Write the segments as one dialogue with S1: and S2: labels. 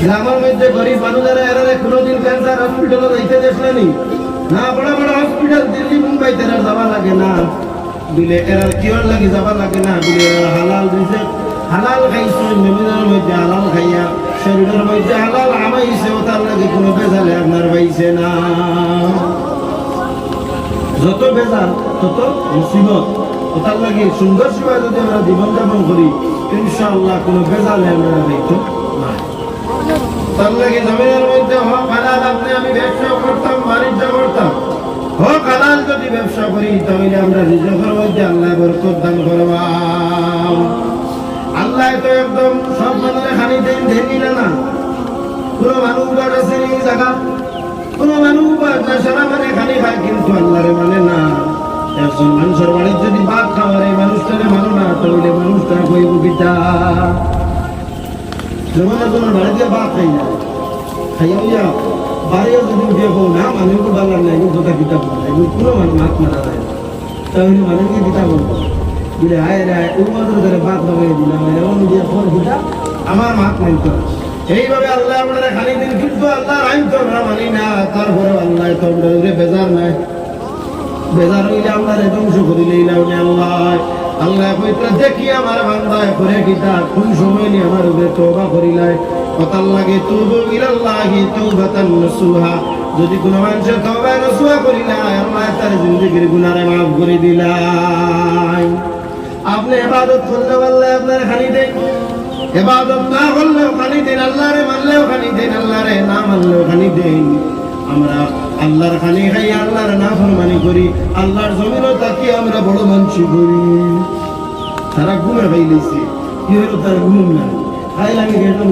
S1: গ্রামের মধ্যে গরিব মানুষেরা এরা কোনোদিন ক্যান্সার হসপিটালে যাইতে দেখলেনি না, বড় বড় হসপিটাল দিল্লি, মুম্বাই তেরা যাওয়া লাগে না। বিলে এরার কিয়র লাগি যাওয়া লাগে না। বিলে এরা হালাল দিছে। হালাল খাইছে, জমিনের মধ্যে হালাল খাইয়া, শরীরের মধ্যে হালাল আমাইছে ও তার লাগে কোনো বেজালে আপনার পাইছে না। যত বেজাল, তত মুসিবত ও তার লাগে সুন্দর সেবা যদি আমরা জীবনযাপন করি, ইনশাআল্লাহ কোনো বেজালে আমরা দেখতে তার জমিনের মধ্যে হালাল আপনি আমি ব্যবসা করতাম, বাণিজ্য করতাম। হালাল যদি ব্যবসা করি, তাহলে আমরা মধ্যে আল্লাহ বরকত দান আল্লাহ তো একদম সব মানুষের না না কোন মানুষ বাদ আছে এই জায়গা, কোন মানুষ বাদ না, সারা মানে খায় কিন্তু আল্লাহরে মানে না। একজন মানুষের বাড়ির যদি ভাত খাওয়ার এই মানুষটারে মানো না, তাহলে মানুষটা কইব কিতা যেমন তোমার বাড়িতে ভাত খাই না। খাইয়া হইয়া বাড়িও যদি উঠে বউ না মানুষ তো ভালো নাই এগুলো কথা কিতাব এগুলো কোনো মানুষ মাত মারা যায় না। তাহলে মানুষকে কিতাব বলব বলে আয় রে, আয় ও মাত্র ধরে ভাত লাগাই দিলাম এমন দিয়ে ফোন কিতাব আমার মাত নাই তো এইভাবে আল্লাহ আপনারা খালি দিন, কিন্তু আল্লাহ আইন তো আমরা মানি না তারপরে আল্লাহ তো আমরা বেজার নাই। বেজার হইলে আমরা ধ্বংস করিলে আল্লাহ। আল্লাহ কইতা দেখি আমার করে কোন সময় নি আমার উপরে তওবা লাগে, তুবু ইলাল্লাহি তাওবাতান যদি কোনো মানুষ তওবা নসুহা করিলাই আল্লাহ তার জিন্দেগির গুনারে মাফ করে দিলাই আপনি ইবাদত করলে আল্লাহ আপনার খানি দেন ইবাদত না খানি মানলেও খানি আল্লাহরে না মানলেও খানি দেন। আমরা আল্লাহর খানি খাই, আল্লাহর না ফরমানি করি, আল্লাহর জমিনও তাকিয়ে আমরা বড় মানসি করি। তারা ঘুমে খাই লইছে কি হলো তার ঘুম না খাই লাগে গেলাম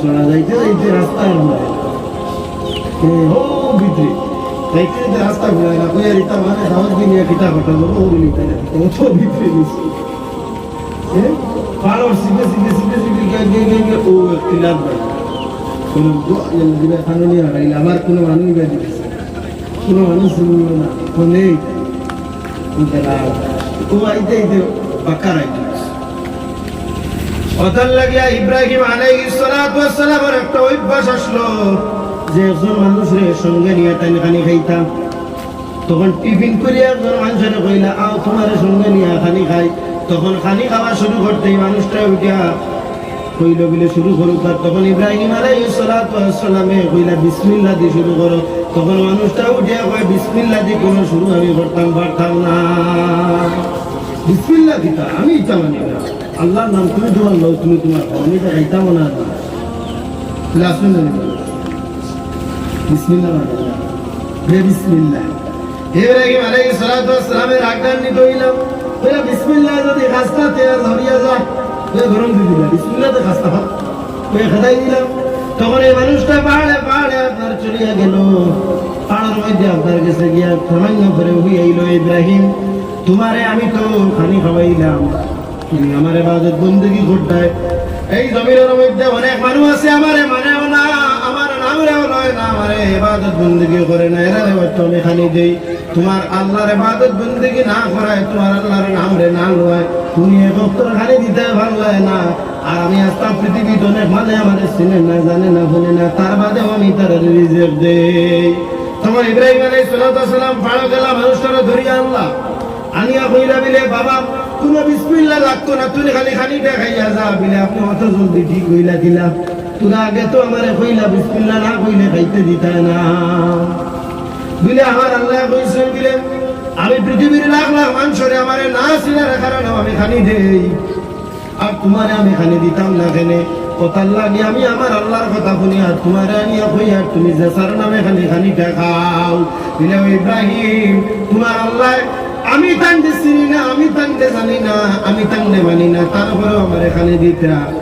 S1: চড়া যাইতে যাইতে রাস্তা যাইতে রাস্তা না কই আর ইটা মানে দাওয়াত দিন কিতা ও লিতে ও তো ভিতরে নিছে পাড়র সিধে সিধে সিধে সিধে গে গে গে গে ও একটিলাত ভাই দিবে আমার কোনো মানুষ নিবে কোনো মানুষ না। অভ্যাস আসলো যে একজন মানুষের সঙ্গে খানি খাইতাম। তখন টিফিন করে একজন মানুষের কইলা, আও তোমার সঙ্গে নিয়ে খানি খাই। তখন খানি খাওয়া শুরু করতেই মানুষটা উঠিয়া কইল বলে শুরু করুক। আর তখন ইব্রাহিম আলাইহিস সালাতু ওয়াস সালামে কইলা বিসমিল্লাহ দিয়ে শুরু করো। তখন মানুষটা উঠিয়া কয়, বিসমিল্লাহ দিয়ে কোনো শুরু আমি করতাম, পারতাম না। বিসমিল্লাহ দিতা আমি ইচ্ছা মানি আল্লাহর নাম তুমি তোমার লোক তুমি তোমার আমি তো খাইতাম না লাসুন বিসমিল্লাহ মানে ইব্রাহিম আলাইহিস আজ্ঞা নিতে বিসমিল্লাহ যদি খাস্তা তেয়ার ধরিয়া যায় তখন এই মানুষটা পাহাড়ে পাহাড়ে চলিয়া তোমারে আমি তো খানি খাওয়াইলাম। তুমি আমার এবাদত বন্দুকি করতায় এই জমিনের মধ্যে অনেক মানুষ আছে, আমারে মানেও না, আমার নামরেও নয় না এবাদত করে না, এরা রে খানি দেই। তোমার আল্লাহর এবাদত বন্দুকি না করায়, তোমার আল্লাহর নামরে না লয়। তুমি এক অক্ষর খালি দিতে লাগে না। আর আমি আস্তা পৃথিবীতে অনেক মানে আমাদের চিনে না, জানে না বলে না, তার বাদেও আমি তার রিজেক্ট দেই। তখন ইব্রাহিম আলাই সালাম পাড়া গেলা মানুষটারা ধরিয়া আনলা। আনিয়া কইলা, বিলে বাবা কোনো বিসমিল্লা লাগতো না, তুই খালি খানিটা খাইয়া যা, বিলে আপনি অত জলদি ঠিক হইলা দিলা। তোরা আগে তো আমারে কইলা বিসমিল্লা না কইলে খাইতে দিতা না। বিলে আমার আল্লাহ কইছেন, বিলে আমি পৃথিবীর লাখ লাখ মানুষরে আমারে না চিনার কারণে আমি খানি দেই আর তোমারে আমি খানি দিতাম না কেনে। আমি আমার আল্লাহর কথা শুনি তুমি নামে আল্লাহ, আমি তাঙ্গে চিনি না, আমি তাঙ্গে জানি না, আমি তাঙ্গে মানি না, তারপরেও আমার এখানে দিতা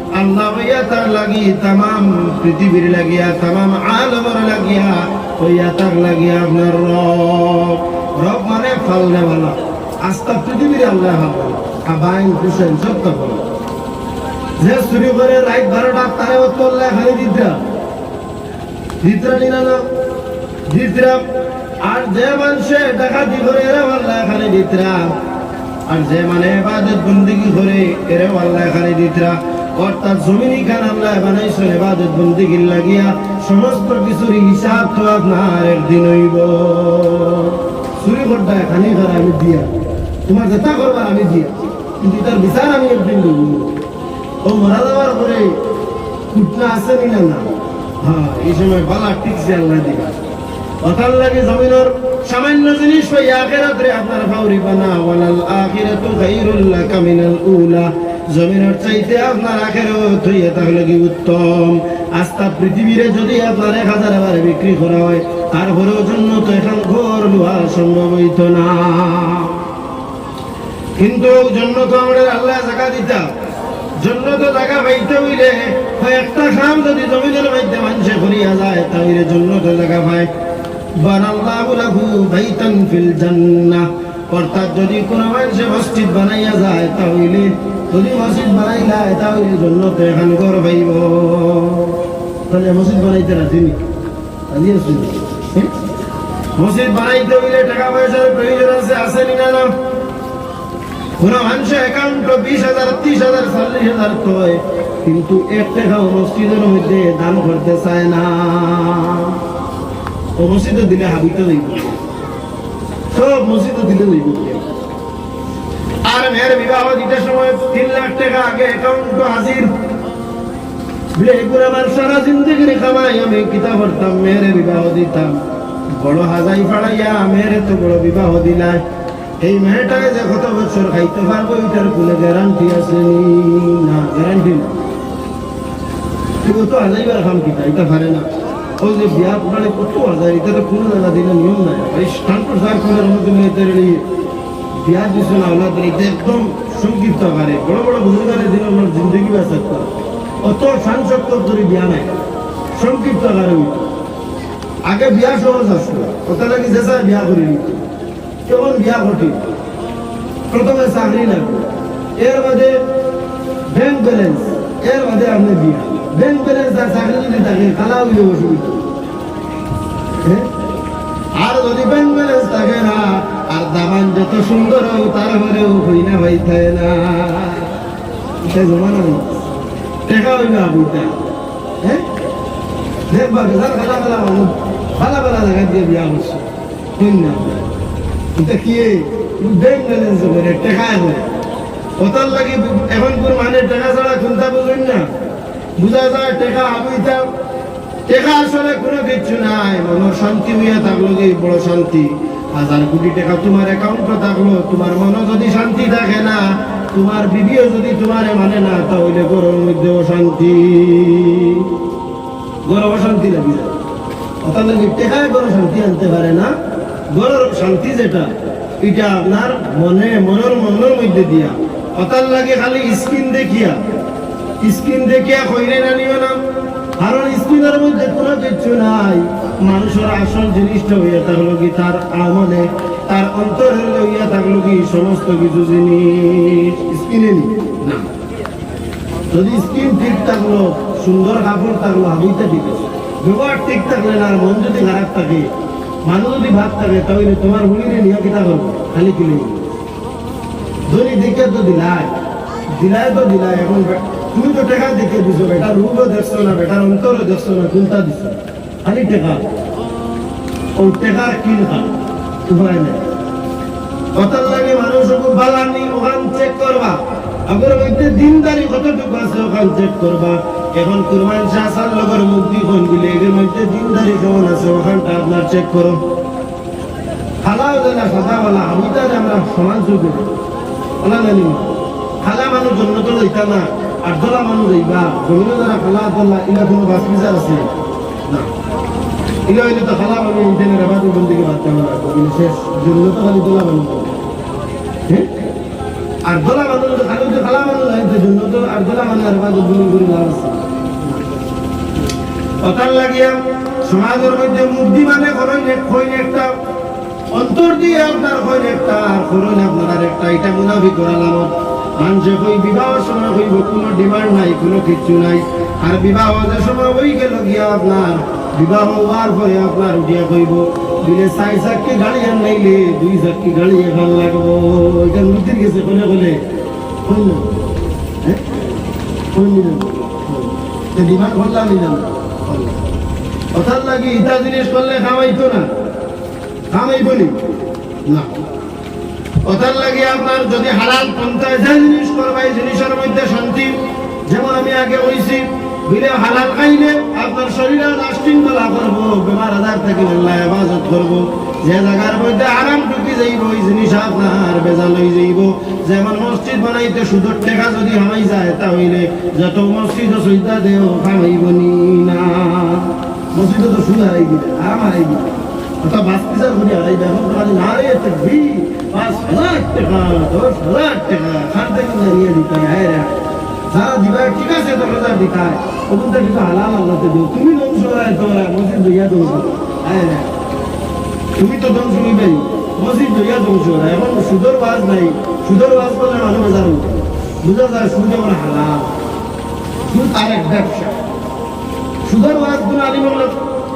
S1: আল্লাহ হইয়া তার লাগি তামাম পৃথিবীর লাগিয়া, তামাম আলমর লাগিয়া, হইয়া লাগিয়া আপনার রব। মানে ফালনেওয়ালা আস্থা পৃথিবীর আল্লাহ হবে। আবাইন হুসেন সব তখন যে চুরি করে রাত বারোটা, তারে তোল্লা খালি দিতরা দিতরা নিনা না। দিতরা আর যে মানুষে ডাকাতি করে এরা আল্লাহ খালি দিতরা আর যে মানে এবাদত বন্দিগি করে এরা আল্লাহ খালি দিতরা অর্থাৎ জমিনি খান আল্লাহ বানাইছো, এবাদত বন্দিগির লাগিয়া, সমস্ত কিছুর হিসাব তো আপনার একদিন হইব। চুরি করতে খানি করা আমি দিয়া। তোমার যেটা করবার আমি দিয়া। কিন্তু তার বিচার আমি একদিন দেব ও মারা যাওয়ার পরে কুটনা আছে নি না। হ্যাঁ এই সময় বালা টিকছে আল্লাহ দিবা। অথার লাগে জমিনের সামান্য জিনিস হই আখিরাতে আপনার ফাউরি বানা ওয়ালাল আখিরাতু খাইরুল লাকা মিনাল উলা। জমিনের চাইতে আপনার আখিরাত হইয়া তাহলে কি উত্তম? আস্থা পৃথিবীরে যদি আপনার এক হাজার বারে বিক্রি করা হয়, তারপরেও জন্য তো এখন ঘর লোহা সম্ভব হইত না। কিন্তু জন্য তো আমাদের আল্লাহ জায়গা দিতা। জন্য তো জায়গা পাইতে হইলে একটা খাম যদি জমিনের মধ্যে মানুষে করিয়া যায়, তাহলে জন্য তো জায়গা পায়। বানাল্লাহু লাহু বাইতান ফিল জান্নাহ। অর্থাৎ যদি কোনো মানুষে মসজিদ বানাইয়া যায়, তাহলে যদি মসজিদ বানাইলায় তাহলে জন্য তো এখন ঘর পাইব তাহলে মসজিদ বানাইতে রাজি নি? আছি হ্যাঁ? মসজিদ বানাইতে হইলে টাকা পয়সার প্রয়োজন আছে আসেনি না না কোন মানুষের অ্যাকাউন্ট বিশ হাজার, ত্রিশ হাজার, চল্লিশ হাজার হয়, কিন্তু এক টাকাও মসজিদের মধ্যে দান করতে চায় না। ও মসজিদে দিলে হাবিতে দিব সব মসজিদে দিলে দিব। আর মেয়ের বিবাহ দিতে সময় তিন লাখ টাকা আগে অ্যাকাউন্ট হাজির। আমার আমি বড় হাজাই ফাড়াইয়া তো বড় বিবাহ যে কত তো হাজাইবার খাম কিতা, এটা পারে না। ওই যে বিয়া মানে কত হাজার এটা তো কোনো জায়গা দিলে নিয়ম নাই। এই স্থান প্রচার করার মধ্যে মেয়েদের এই বিয়া দিছে না, ওনাদের এটা একদম সংক্ষিপ্ত আকারে, বড় বড় বুজুর্গারে দিন ওনার জিন্দগি বাঁচাত অত সাংসক্ত করে বিয়া নাই, সংক্ষিপ্ত আকারে হইত। আগে বিয়া সহজ আসলো ওটা নাকি যে চায় বিয়া করে নিত। কেমন বিয়া কঠিন প্রথমে চাকরি লাগবে, এর বাদে ব্যাংক ব্যালেন্স এর বাদে আপনি বিয়া। ব্যাংক ব্যালেন্স আর চাকরি যদি থাকে খালা হইলে অসুবিধা? আর যদি ব্যাংক ব্যালেন্স থাকে না আর দামান যত সুন্দর হোক তারপরেও হই না ভাই থাকে না এটা জমানা টেকা হইবে আবুটা দেখবা বেজার খালা খালা ভালা ভালা জায়গা দিয়ে বিয়া এটা কি ব্যাংক এখন কোন মানে টেকা ছাড়া চিন্তা বুঝুন না বুঝা যায় টেকা আবুইতা টেকা আসলে কোনো কিচ্ছু নাই। মনের শান্তি হইয়া থাকল কি? বড় শান্তি। হাজার কোটি টাকা তোমার অ্যাকাউন্টে থাকল। তোমার মনে যদি শান্তি থাকে না, তোমার বিবিও যদি তোমার মানে না, তাহলে গরুর মধ্যে অশান্তি গরু অশান্তি লাগি যায় টেকায় গরু শান্তি আনতে পারে না গরুর শান্তি যেটা, এটা আপনার মনে, মনের মনের মধ্যে দিয়া। অতার লাগে খালি স্কিন দেখিয়া। স্কিন দেখিয়া কইরে না নিও না। কারণ স্কিনের মধ্যে কোনো কিছু নাই। মানুষের আসল জিনিসটা হইয়া থাকল কি তার আমলে তার অন্তরের লইয়া থাকল কি সমস্ত কিছু জিনিস। স্কিনে নি? যদি স্কিন ঠিক থাকল, সুন্দর কাপড় থাকল, হাবিতে ঠিক আছে। ব্যবহার ঠিক থাকলে না মন যদি খারাপ থাকে, মানুষ যদি ভাব থাকে, তাহলে তোমার হুলিরে নিয়ে কিতা করব? খালি কিনে ধনী দেখে তো দিলাই। দিলাই তো দিলাই, এখন তুমি তো টাকা দেখে দিছো, বেটা। রূপও দেখছ না, বেটার অন্তরও দেখছ না কোনটা দিছো। খালি টাকা। ও টাকার কিন খা উপায় নেই। কতার লাগে মানুষ বালানি ওখান চেক করবা। আগের মধ্যে দিনদারি কতটুকু আছে, ওখান চেক করবা। এখন কুরবান শাসার লগর মুক্তি কোন দিলে এর মধ্যে দিনদারি কেমন আছে, ওখানটা আপনার চেক করো। খালাও জানা সাদাওয়ালা আমি তার আমরা সমান চুকে ওলা জানি খালা মানুষ জন্ম তো না। আর দলা মানুষ লইবা জমিনে যারা খালা ইলা কোনো বাস আছে? না। ইলো হইলে তো ইন্টারনেট বাদ রাখব কিন্তু শেষ তো খালি দোলা বানাবো হ্যাঁ আর তো খালি তো জন্য তো আর বানানোর আবাদ বন্দি করে লাভ আছে। কথার লাগিয়া সমাজের মধ্যে মুক্তি মানে করেন একটা, অন্তর দিয়ে আপনার কইন একটা, আর করেন আপনার একটা, এটা মুনাফি করা লামত মানুষে কই বিবাহ সময় কইব কোনো ডিমান্ড নাই, কোনো কিচ্ছু নাই। আর বিবাহ যে সময় হই গেল গিয়া আপনার, বিবাহ হওয়ার পরে আপনার উঠিয়া কইব দিলে চাই চাক্কি গাড়ি আর নাইলে দুই চাক্কি গাড়ি এখন লাগবো। এটা নদীর গেছে, কোনে কোন? না? হ্যাঁ? ডিমান্ড করলাম নিলাম কথার লাগি ইটা জিনিস করলে খামাইতো না। খামাইব নি। কথার লাগি আপনার যদি হালাল পন্থায় যে জিনিস করবাই জিনিসের মধ্যে শান্তি। যেমন আমি আগে কইছি বিলে হালাল আপনার থেকে আল্লাহ হেফাজত যে জায়গার মধ্যে আরাম ঢুকি যাইব ওই জিনিস আপনার যাইব। যেমন মসজিদ বানাইতে সুদর টেকা যদি হামাই যায়, তাহলে যত মসজিদ সৈদা দেও খামাইব নি। মসজিদে তো সুদ হারাই হারাই দিবে। ওটা বাস্তিজার ঘুরে হারাই দেবে এখন তোমার নারে তকবি পাঁচ হাজার টাকা, দশ হাজার টাকা। খান থেকে নিয়ে দিতে হ্যাঁ রে। যারা দিবা ঠিক আছে দশ হাজার দিতায় ওগুলো কিন্তু হালাল আল্লাহতে দিও। তুমি ধ্বংস হয় তোমরা, মসজিদ দইয়া ধ্বংস। হ্যাঁ রে। তুমি তো ধ্বংস হইবেই মসজিদ দইয়া ধ্বংস হয় এখন সুদর বাজ নাই। সুদর বাজ করলে মানুষ বাজার বুঝা যায়, সুদ যেমন হালাল। সুদ আর এক ব্যবসা। সুদর বাজ কোন আলিম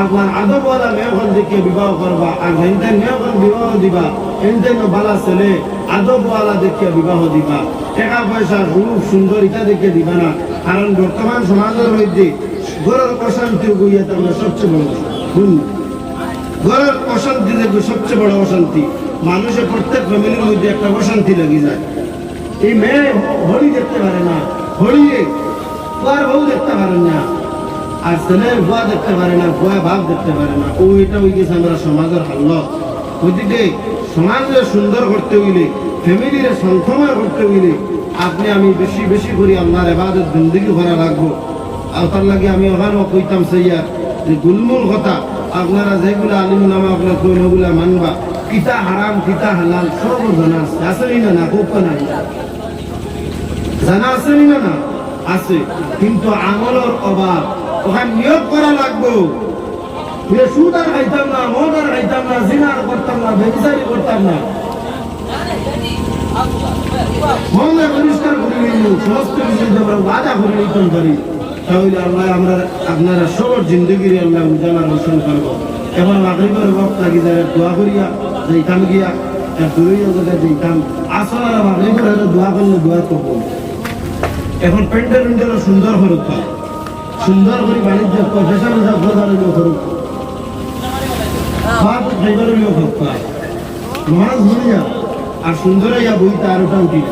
S1: আপনার আদবওয়ালা মেয়খন দেখে বিবাহ করবা, আর হেনতেন মেয়খন বিবাহ দিবা হেনতেন বালা ছেলে আদবওয়ালা দেখে বিবাহ দিবা। টাকা পয়সা, রূপ, সুন্দর ইটা দেখে দিবা না। কারণ বর্তমান সমাজের মধ্যে ঘরের অশান্তি গইয়া তাহলে সবচেয়ে বড় শুন ঘরের অশান্তি দেখবে সবচেয়ে বড় অশান্তি। মানুষের প্রত্যেক ফ্যামিলির মধ্যে একটা অশান্তি লেগে যায়। এই মেয়ে হরি দেখতে পারে না। হরিয়ে আর বউ দেখতে পারে না। আর ছেলের বুয়া দেখতে পারে না বুয়া ভাব দেখতে পারে না। ও এটা হয়ে গেছে আমরা সমাজের হাল্লত ওইদিকে সমাজে সুন্দর করতে হইলে, ফ্যামিলির সংক্ষমা করতে হইলে, আপনি আমি বেশি বেশি করি আপনার এবাদত বন্দিগি করা লাগবো। আর তার লাগে আমি ওখানেও কইতাম সেইয়া, যে গুলমুল কথা, আপনারা যেগুলো আলিম নামা আপনার কইন, ওগুলা মানবা। কিতা হারাম, কিতা হালাল, সব জানা আছে। আসেনি না না খুব না। জানা আসেনি না না, আছে। কিন্তু আমলের অভাব ওখানে নিয়োগ করা লাগবো। সুদ খাইতাম না, মদ আর খাইতাম না জিনার করতাম না ব্যবসায়ী করতাম না। আমরা করব। এখন মাগরিবের লাগি করিয়া গিয়া আসল করলে এখন প্যান্ডেল সুন্দর করুক সুন্দর করে বাণিজ্য ধরিয়া আর সুন্দর ওটা উঠি।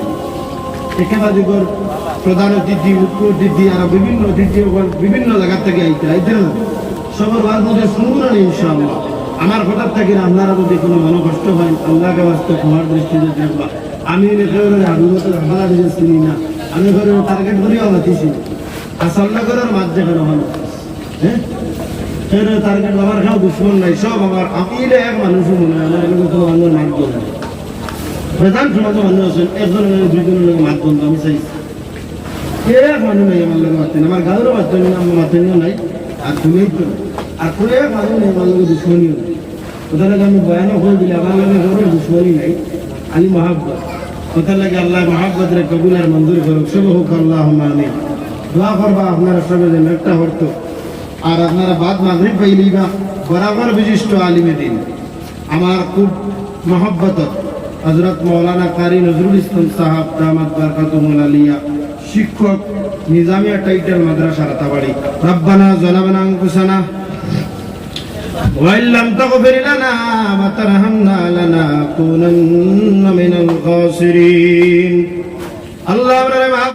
S1: প্রধান অতিথি মুখ্য অতিথি, আর বিভিন্ন অতিথি বিভিন্ন জায়গা থেকে আইতে আইতে না সবার মধ্যে না ইনশাআল্লাহ। আমার হঠাৎ থাকি না, আপনারা যদি কোনো মনে কষ্ট হয়, আল্লাহকে বাস্তব তোমার দৃষ্টিতে দেখবা। আমি একেবারে না। আমি ঘরে টার্গেট করিও আর সাল্লা করার মাঝ যেখানে হলো হ্যাঁ? টার্গেট আমার খাও দুশ্মন নাই? সব আমার আমি এলে এক মানুষ মনে হয়। আমার এলাকা কোনো মানুষ মাত বলে প্রধান সমাজ মানুষ আছেন। একজন দুইজনের লোক মাত বন্ধ আমি চাইছি। এক মানুষ নাই আমার লোক মারতেন আমার গাঁয়েরও না আমার মারতেনও নাই। আর তুমিই তো নাই। আর কোনো এক মানুষ নেই আমার লোক দুশ্মনীও নাই। কোথা লাগে আমি বয়ানও মহাব্বত। কোথা লাগে আল্লাহ মহাব্বত রে কবুল আর মঞ্জুর করুক। শুভ হোক আল্লাহ দোয়া করবা আপনারা সবে যেন একটা হরতো আর আপনারা বাদ মাগরিব পাইলেই বা বরাবর বিশিষ্ট আলিমে দিন আমার খুব মহব্বত হজরত মৌলানা কারি নজরুল ইসলাম সাহাব দামাত বারকাতুমুল আলিয়া শিক্ষক নিজামিয়া টাইটেল মাদ্রাসা রাতাবাড়ি রব্বানা জলাবানা আঙ্কুসানা وإن لم تغفر لنا وترحمنا لنكونن من الخاسرين الله